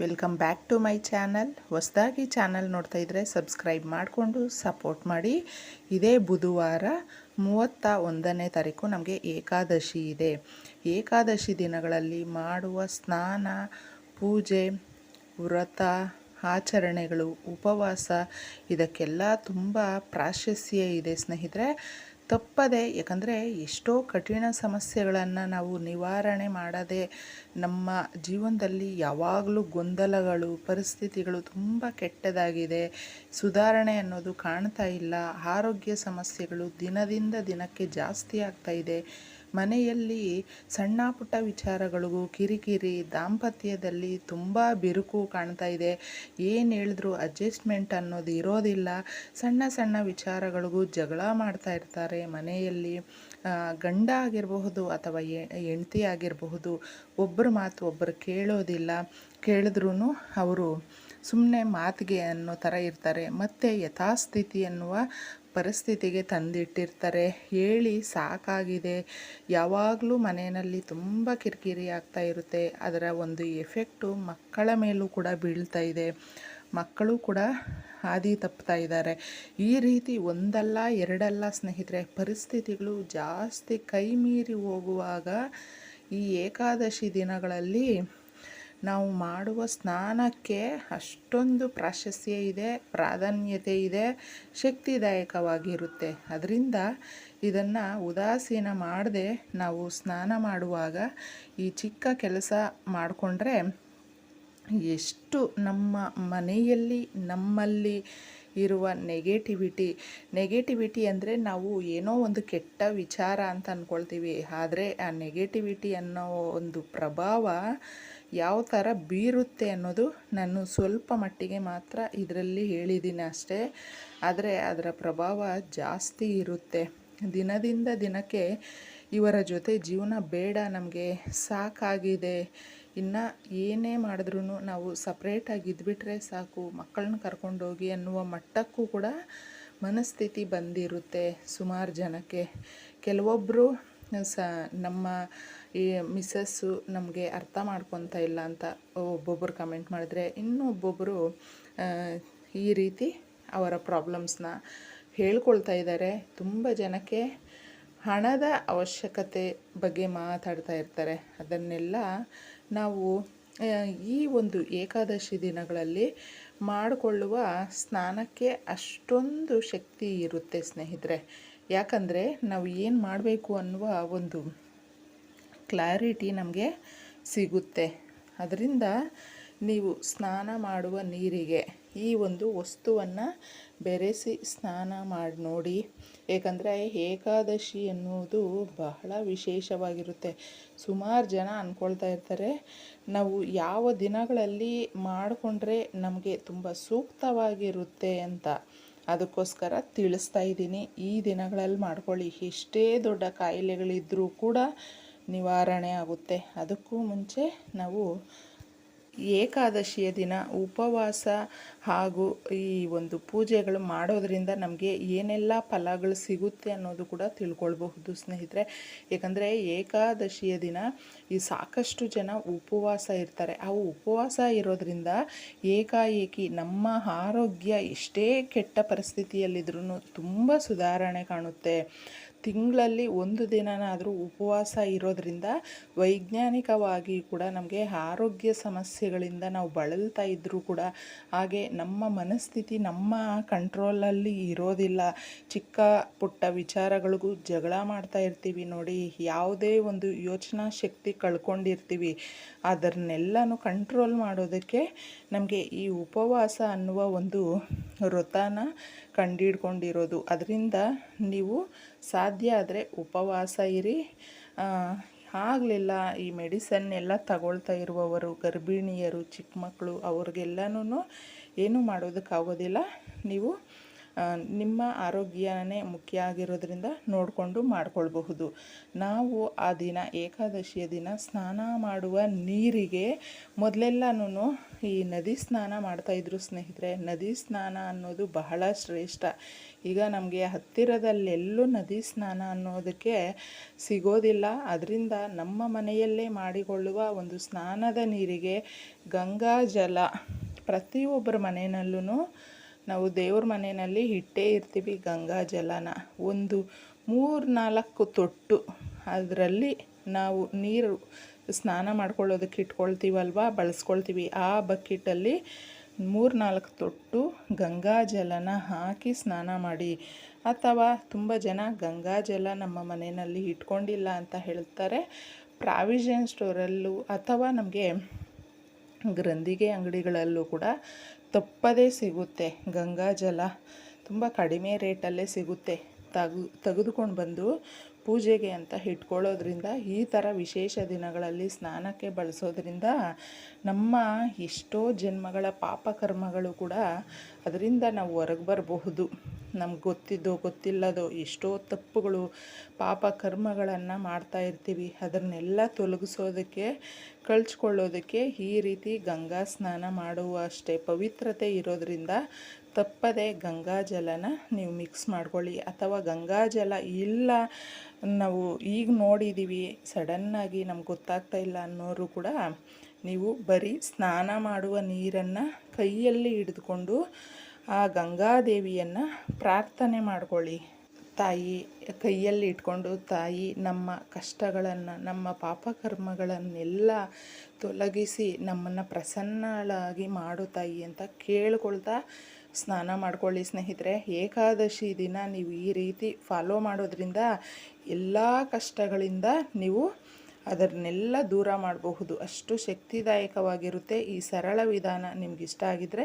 Welcome back to my channel ಹೊಸದಾಗಿ channel ನೋಡ್ತಾ ಇದ್ದರೆ ಸಬ್ಸ್ಕ್ರೈಬ್ ಮಾಡಿಕೊಂಡು ಸಪೋರ್ಟ್ ಮಾಡಿ. ಇದೇ ಬುಧವಾರ ಮೂವತ್ತ ಒಂದನೇ ತಾರೀಕು ನಮಗೆ ಏಕಾದಶಿ ಇದೆ. ಏಕಾದಶಿ ದಿನಗಳಲ್ಲಿ ಮಾಡುವ ಸ್ನಾನ, ಪೂಜೆ, ವ್ರತ, ಆಚರಣೆಗಳು, ಉಪವಾಸ, ಇದಕ್ಕೆಲ್ಲ ತುಂಬ ಪ್ರಾಶಸ್ತ್ಯ ಇದೆ ಸ್ನೇಹಿತರೆ. ತಪ್ಪದೆ, ಯಾಕಂದರೆ ಎಷ್ಟೋ ಕಠಿಣ ಸಮಸ್ಯೆಗಳನ್ನು ನಾವು ನಿವಾರಣೆ ಮಾಡದೆ ನಮ್ಮ ಜೀವನದಲ್ಲಿ ಯಾವಾಗಲೂ ಗೊಂದಲಗಳು, ಪರಿಸ್ಥಿತಿಗಳು ತುಂಬ ಕೆಟ್ಟದಾಗಿದೆ. ಸುಧಾರಣೆ ಅನ್ನೋದು ಕಾಣ್ತಾ ಇಲ್ಲ. ಆರೋಗ್ಯ ಸಮಸ್ಯೆಗಳು ದಿನದಿಂದ ದಿನಕ್ಕೆ ಜಾಸ್ತಿ ಆಗ್ತಾ ಇದೆ. ಮನೆಯಲ್ಲಿ ಸಣ್ಣ ಪುಟ್ಟ ವಿಚಾರಗಳಿಗೂ ಕಿರಿಕಿರಿ, ದಾಂಪತ್ಯದಲ್ಲಿ ತುಂಬ ಬಿರುಕು ಕಾಣ್ತಾ ಇದೆ. ಏನು ಹೇಳಿದ್ರು ಅಡ್ಜಸ್ಟ್ಮೆಂಟ್ ಅನ್ನೋದು ಇರೋದಿಲ್ಲ. ಸಣ್ಣ ಸಣ್ಣ ವಿಚಾರಗಳಿಗೂ ಜಗಳ ಮಾಡ್ತಾ ಇರ್ತಾರೆ ಮನೆಯಲ್ಲಿ. ಗಂಡ ಆಗಿರಬಹುದು ಅಥವಾ ಹೆಂಡತಿ ಆಗಿರಬಹುದು ಒಬ್ಬರ ಮಾತು ಒಬ್ಬರು ಕೇಳೋದಿಲ್ಲ. ಕೇಳಿದ್ರೂ ಅವರು ಸುಮ್ಮನೆ ಮಾತಿಗೆ ಅನ್ನೋ ಥರ ಇರ್ತಾರೆ. ಮತ್ತು ಯಥಾಸ್ಥಿತಿ ಎನ್ನುವ ಪರಿಸ್ಥಿತಿಗೆ ತಂದಿಟ್ಟಿರ್ತಾರೆ. ಹೇಳಿ ಸಾಕಾಗಿದೆ. ಯಾವಾಗಲೂ ಮನೆಯಲ್ಲಿ ತುಂಬ ಕಿರಿಕಿರಿ ಆಗ್ತಾ ಇರುತ್ತೆ. ಅದರ ಒಂದು ಎಫೆಕ್ಟು ಮಕ್ಕಳ ಮೇಲೂ ಕೂಡ ಬೀಳ್ತಾ ಇದೆ. ಮಕ್ಕಳು ಕೂಡ ಹಾದಿ ತಪ್ತಾ ಇದ್ದಾರೆ. ಈ ರೀತಿ ಒಂದಲ್ಲ, ಎರಡಲ್ಲ ಸ್ನೇಹಿತರೆ, ಪರಿಸ್ಥಿತಿಗಳು ಜಾಸ್ತಿ ಕೈ ಮೀರಿ ಹೋಗುವಾಗ ಈ ಏಕಾದಶಿ ದಿನಗಳಲ್ಲಿ ನಾವು ಮಾಡುವ ಸ್ನಾನಕ್ಕೆ ಅಷ್ಟೊಂದು ಪ್ರಾಶಸ್ತ್ಯ ಇದೆ, ಪ್ರಾಧಾನ್ಯತೆ ಇದೆ, ಶಕ್ತಿದಾಯಕವಾಗಿರುತ್ತೆ. ಅದರಿಂದ ಇದನ್ನು ಉದಾಸೀನ ಮಾಡದೆ ನಾವು ಸ್ನಾನ ಮಾಡುವಾಗ ಈ ಚಿಕ್ಕ ಕೆಲಸ ಮಾಡಿಕೊಂಡ್ರೆ ಎಷ್ಟು ನಮ್ಮ ಮನೆಯಲ್ಲಿ ನಮ್ಮಲ್ಲಿ ಇರುವ ನೆಗೆಟಿವಿಟಿ ನೆಗೆಟಿವಿಟಿ ಅಂದರೆ ನಾವು ಏನೋ ಒಂದು ಕೆಟ್ಟ ವಿಚಾರ ಅಂತ ಅಂದ್ಕೊಳ್ತೀವಿ ಆದರೆ ಆ ನೆಗೆಟಿವಿಟಿ ಅನ್ನೋ ಒಂದು ಪ್ರಭಾವ ಯಾವ ಥರ ಬೀರುತ್ತೆ ಅನ್ನೋದು ನಾನು ಸ್ವಲ್ಪ ಮಟ್ಟಿಗೆ ಮಾತ್ರ ಇದರಲ್ಲಿ ಹೇಳಿದ್ದೀನಿ ಅಷ್ಟೇ. ಆದರೆ ಅದರ ಪ್ರಭಾವ ಜಾಸ್ತಿ ಇರುತ್ತೆ. ದಿನದಿಂದ ದಿನಕ್ಕೆ ಇವರ ಜೊತೆ ಜೀವನ ಬೇಡ ನಮಗೆ. ಸಾಕಾಗಿದೆ. ಇನ್ನು ಏನೇ ಮಾಡಿದ್ರೂ ನಾವು ಸಪ್ರೇಟಾಗಿ ಇದ್ಬಿಟ್ರೆ ಸಾಕು. ಮಕ್ಕಳನ್ನ ಕರ್ಕೊಂಡೋಗಿ ಅನ್ನುವ ಮಟ್ಟಕ್ಕೂ ಕೂಡ ಮನಸ್ಥಿತಿ ಬಂದಿರುತ್ತೆ ಸುಮಾರು ಜನಕ್ಕೆ. ಕೆಲವೊಬ್ಬರು ಸ, ನಮ್ಮ ಈ ಮಿಸ್ಸಸ್ಸು ನಮಗೆ ಅರ್ಥ ಮಾಡ್ಕೊತ ಇಲ್ಲ ಅಂತ ಒಬ್ಬೊಬ್ಬರು ಕಮೆಂಟ್ ಮಾಡಿದ್ರೆ ಇನ್ನೊಬ್ಬೊಬ್ಬರು ಈ ರೀತಿ ಅವರ ಪ್ರಾಬ್ಲಮ್ಸ್ನ ಹೇಳ್ಕೊಳ್ತಾ ಇದ್ದಾರೆ ತುಂಬ ಜನಕ್ಕೆ ಹಣದ ಅವಶ್ಯಕತೆ ಬಗ್ಗೆ ಮಾತಾಡ್ತಾ ಇರ್ತಾರೆ. ಅದನ್ನೆಲ್ಲ ನಾವು ಈ ಒಂದು ಏಕಾದಶಿ ದಿನಗಳಲ್ಲಿ ಮಾಡಿಕೊಳ್ಳುವ ಸ್ನಾನಕ್ಕೆ ಅಷ್ಟೊಂದು ಶಕ್ತಿ ಇರುತ್ತೆ ಸ್ನೇಹಿತರೆ. ಯಾಕಂದರೆ ನಾವು ಏನು ಮಾಡಬೇಕು ಅನ್ನುವ ಒಂದು ಕ್ಲಾರಿಟಿ ನಮಗೆ ಸಿಗುತ್ತೆ. ಅದರಿಂದ ನೀವು ಸ್ನಾನ ಮಾಡುವ ನೀರಿಗೆ ಈ ಒಂದು ವಸ್ತುವನ್ನು ಬೆರೆಸಿ ಸ್ನಾನ ಮಾಡಿ ನೋಡಿ. ಏಕೆಂದರೆ ಏಕಾದಶಿ ಅನ್ನೋದು ಬಹಳ ವಿಶೇಷವಾಗಿರುತ್ತೆ. ಸುಮಾರು ಜನ ಅಂದ್ಕೊಳ್ತಾ ಇರ್ತಾರೆ. ನಾವು ಯಾವ ದಿನಗಳಲ್ಲಿ ಮಾಡಿಕೊಂಡ್ರೆ ನಮಗೆ ತುಂಬ ಸೂಕ್ತವಾಗಿರುತ್ತೆ ಅಂತ ಅದಕ್ಕೋಸ್ಕರ ತಿಳಿಸ್ತಾ ಇದ್ದೀನಿ. ಈ ದಿನಗಳಲ್ಲಿ ಮಾಡ್ಕೊಳ್ಳಿ. ಎಷ್ಟೇ ದೊಡ್ಡ ಕಾಯಿಲೆಗಳಿದ್ದರೂ ಕೂಡ ನಿವಾರಣೆ ಆಗುತ್ತೆ. ಅದಕ್ಕೂ ಮುಂಚೆ ನಾವು ಏಕಾದಶಿಯ ದಿನ ಉಪವಾಸ ಹಾಗೂ ಈ ಒಂದು ಪೂಜೆಗಳು ಮಾಡೋದರಿಂದ ನಮಗೆ ಏನೆಲ್ಲ ಫಲಗಳು ಸಿಗುತ್ತೆ ಅನ್ನೋದು ಕೂಡ ತಿಳ್ಕೊಳ್ಬಹುದು ಸ್ನೇಹಿತರೆ. ಏಕೆಂದರೆ ಏಕಾದಶಿಯ ದಿನ ಈ ಸಾಕಷ್ಟು ಜನ ಉಪವಾಸ ಇರ್ತಾರೆ. ಆ ಉಪವಾಸ ಇರೋದ್ರಿಂದ ಏಕಾಏಕಿ ನಮ್ಮ ಆರೋಗ್ಯ ಎಷ್ಟೇ ಕೆಟ್ಟ ಪರಿಸ್ಥಿತಿಯಲ್ಲಿದ್ರೂ ತುಂಬ ಸುಧಾರಣೆ ಕಾಣುತ್ತೆ. ತಿಂಗಳಲ್ಲಿ ಒಂದು ದಿನನಾದರೂ ಉಪವಾಸ ಇರೋದರಿಂದ ವೈಜ್ಞಾನಿಕವಾಗಿ ಕೂಡ ನಮಗೆ ಆರೋಗ್ಯ ಸಮಸ್ಯೆಗಳಿಂದ ನಾವು ಬಳಲ್ತಾ ಇದ್ದರೂ ಕೂಡ ಹಾಗೆ ನಮ್ಮ ಮನಸ್ಥಿತಿ ನಮ್ಮ ಕಂಟ್ರೋಲಲ್ಲಿ ಇರೋದಿಲ್ಲ. ಚಿಕ್ಕ ಪುಟ್ಟ ವಿಚಾರಗಳಿಗೂ ಜಗಳ ಮಾಡ್ತಾ ಇರ್ತೀವಿ ನೋಡಿ, ಯಾವುದೇ ಒಂದು ಯೋಚನಾ ಶಕ್ತಿ ಕಳ್ಕೊಂಡಿರ್ತೀವಿ, ಅದನ್ನೆಲ್ಲನೂ ಕಂಟ್ರೋಲ್ ಮಾಡೋದಕ್ಕೆ ನಮಗೆ ಈ ಉಪವಾಸ ಅನ್ನುವ ಒಂದು ವ್ರತನ ಕಂಡಿಡ್ಕೊಂಡಿರೋದು ಅದರಿಂದ ನೀವು ಸಾಧ್ಯ ಆದರೆ ಉಪವಾಸ ಇರಿ. ಆಗಲಿಲ್ಲ ಈ ಮೆಡಿಸನ್ ಎಲ್ಲ ತಗೊಳ್ತಾ ಇರುವವರು, ಗರ್ಭಿಣಿಯರು ಚಿಕ್ಕ ಮಕ್ಕಳು ಅವ್ರಿಗೆಲ್ಲನೂ ಏನೂ ಮಾಡೋದಕ್ಕಾಗೋದಿಲ್ಲ. ನೀವು ನಿಮ್ಮ ಆರೋಗ್ಯನೇ ಮುಖ್ಯ ಆಗಿರೋದ್ರಿಂದ ನೋಡಿಕೊಂಡು ಮಾಡಿಕೊಳ್ಬಹುದು. ನಾವು ಆ ದಿನ ಏಕಾದಶಿಯ ದಿನ ಸ್ನಾನ ಮಾಡುವ ನೀರಿಗೆ ಮೊದಲೆಲ್ಲನೂ ಈ ನದಿ ಸ್ನಾನ ಮಾಡ್ತಾಯಿದ್ರು ಸ್ನೇಹಿತರೆ. ನದಿ ಸ್ನಾನ ಅನ್ನೋದು ಬಹಳ ಶ್ರೇಷ್ಠ. ಈಗ ನಮಗೆ ಹತ್ತಿರದಲ್ಲೆಲ್ಲೂ ನದಿ ಸ್ನಾನ ಅನ್ನೋದಕ್ಕೆ ಸಿಗೋದಿಲ್ಲ. ಅದರಿಂದ ನಮ್ಮ ಮನೆಯಲ್ಲೇ ಮಾಡಿಕೊಳ್ಳುವ ಒಂದು ಸ್ನಾನದ ನೀರಿಗೆ ಗಂಗಾ ಜಲ ಪ್ರತಿಯೊಬ್ಬರ ಮನೆಯಲ್ಲೂ ನಾವು ದೇವ್ರ ಮನೆಯಲ್ಲಿ ಇಟ್ಟೇ ಇರ್ತೀವಿ, ಗಂಗಾ ಜಲನ. ಒಂದು ಮೂರು ನಾಲ್ಕು ತೊಟ್ಟು. ಅದರಲ್ಲಿ ನಾವು ನೀರು ಸ್ನಾನ ಮಾಡ್ಕೊಳ್ಳೋದಕ್ಕೆ ಇಟ್ಕೊಳ್ತೀವಲ್ವ? ಬಳಸ್ಕೊಳ್ತೀವಿ. ಆ ಬಕೆಟಲ್ಲಿ ಮೂರು ನಾಲ್ಕು ತೊಟ್ಟು ಗಂಗಾ ಜಲನ ಹಾಕಿ ಸ್ನಾನ ಮಾಡಿ. ಅಥವಾ ತುಂಬ ಜನ ಗಂಗಾ ಜಲ ನಮ್ಮ ಮನೆಯಲ್ಲಿ ಇಟ್ಕೊಂಡಿಲ್ಲ ಅಂತ ಹೇಳ್ತಾರೆ. ಪ್ರಾವಿಷನ್ ಸ್ಟೋರಲ್ಲೂ ಅಥವಾ ನಮಗೆ ಗ್ರಂಥಿಗೆ ಅಂಗಡಿಗಳಲ್ಲೂ ಕೂಡ ತಪ್ಪದೇ ಸಿಗುತ್ತೆ. ಗಂಗಾ ಜಲ ತುಂಬ ಕಡಿಮೆ ರೇಟಲ್ಲೇ ಸಿಗುತ್ತೆ. ತಗು, ತೆಗೆದುಕೊಂಡು ಬಂದು ಪೂಜೆಗೆ ಅಂತ ಇಟ್ಕೊಳ್ಳೋದ್ರಿಂದ, ಈ ಥರ ವಿಶೇಷ ದಿನಗಳಲ್ಲಿ ಸ್ನಾನಕ್ಕೆ ಬಳಸೋದ್ರಿಂದ ನಮ್ಮ ಎಷ್ಟೋ ಜನ್ಮಗಳ ಪಾಪಕರ್ಮಗಳು ಕೂಡ ಅದರಿಂದ ನಾವು ಹೊರಗೆ ಬರಬಹುದು. ನಮ್ಗೆ ಗೊತ್ತಿದ್ದೋ ಗೊತ್ತಿಲ್ಲದೋ ಎಷ್ಟೋ ತಪ್ಪುಗಳು, ಪಾಪ ಕರ್ಮಗಳನ್ನು ಮಾಡ್ತಾ ಇರ್ತೀವಿ. ಅದನ್ನೆಲ್ಲ ತೊಲಗಿಸೋದಕ್ಕೆ ಕಳ್ಚ್ಕೊಳ್ಳೋದಕ್ಕೆ ಈ ರೀತಿ ಗಂಗಾ ಸ್ನಾನ ಮಾಡುವಷ್ಟೇ ಪವಿತ್ರತೆ ಇರೋದರಿಂದ ತಪ್ಪದೆ ಗಂಗಾ ಜಲನ ನೀವು ಮಿಕ್ಸ್ ಮಾಡ್ಕೊಳ್ಳಿ. ಅಥವಾ ಗಂಗಾ ಜಲ ಇಲ್ಲ, ನಾವು ಈಗ ನೋಡಿದ್ದೀವಿ ಸಡನ್ನಾಗಿ ನಮ್ಗೆ ಗೊತ್ತಾಗ್ತಾ ಇಲ್ಲ ಅನ್ನೋರು ಕೂಡ ನೀವು ಬರೀ ಸ್ನಾನ ಮಾಡುವ ನೀರನ್ನು ಕೈಯಲ್ಲಿ ಹಿಡಿದುಕೊಂಡು ಆ ಗಂಗಾದೇವಿಯನ್ನು ಪ್ರಾರ್ಥನೆ ಮಾಡ್ಕೊಳ್ಳಿ. ತಾಯಿ ಕೈಯಲ್ಲಿ ಇಟ್ಕೊಂಡು ತಾಯಿ ನಮ್ಮ ಕಷ್ಟಗಳನ್ನು, ನಮ್ಮ ಪಾಪಕರ್ಮಗಳನ್ನೆಲ್ಲ ತೊಲಗಿಸಿ ನಮ್ಮನ್ನು ಪ್ರಸನ್ನಳಾಗಿ ಮಾಡು ತಾಯಿ ಅಂತ ಕೇಳ್ಕೊಳ್ತಾ ಸ್ನಾನ ಮಾಡ್ಕೊಳ್ಳಿ ಸ್ನೇಹಿತರೆ. ಏಕಾದಶಿ ದಿನ ನೀವು ಈ ರೀತಿ ಫಾಲೋ ಮಾಡೋದ್ರಿಂದ ಎಲ್ಲ ಕಷ್ಟಗಳಿಂದ ನೀವು ಅದನ್ನೆಲ್ಲ ದೂರ ಮಾಡಬಹುದು. ಅಷ್ಟು ಶಕ್ತಿದಾಯಕವಾಗಿರುತ್ತೆ ಈ ಸರಳ ವಿಧಾನ. ನಿಮಗಿಷ್ಟ ಆಗಿದ್ದರೆ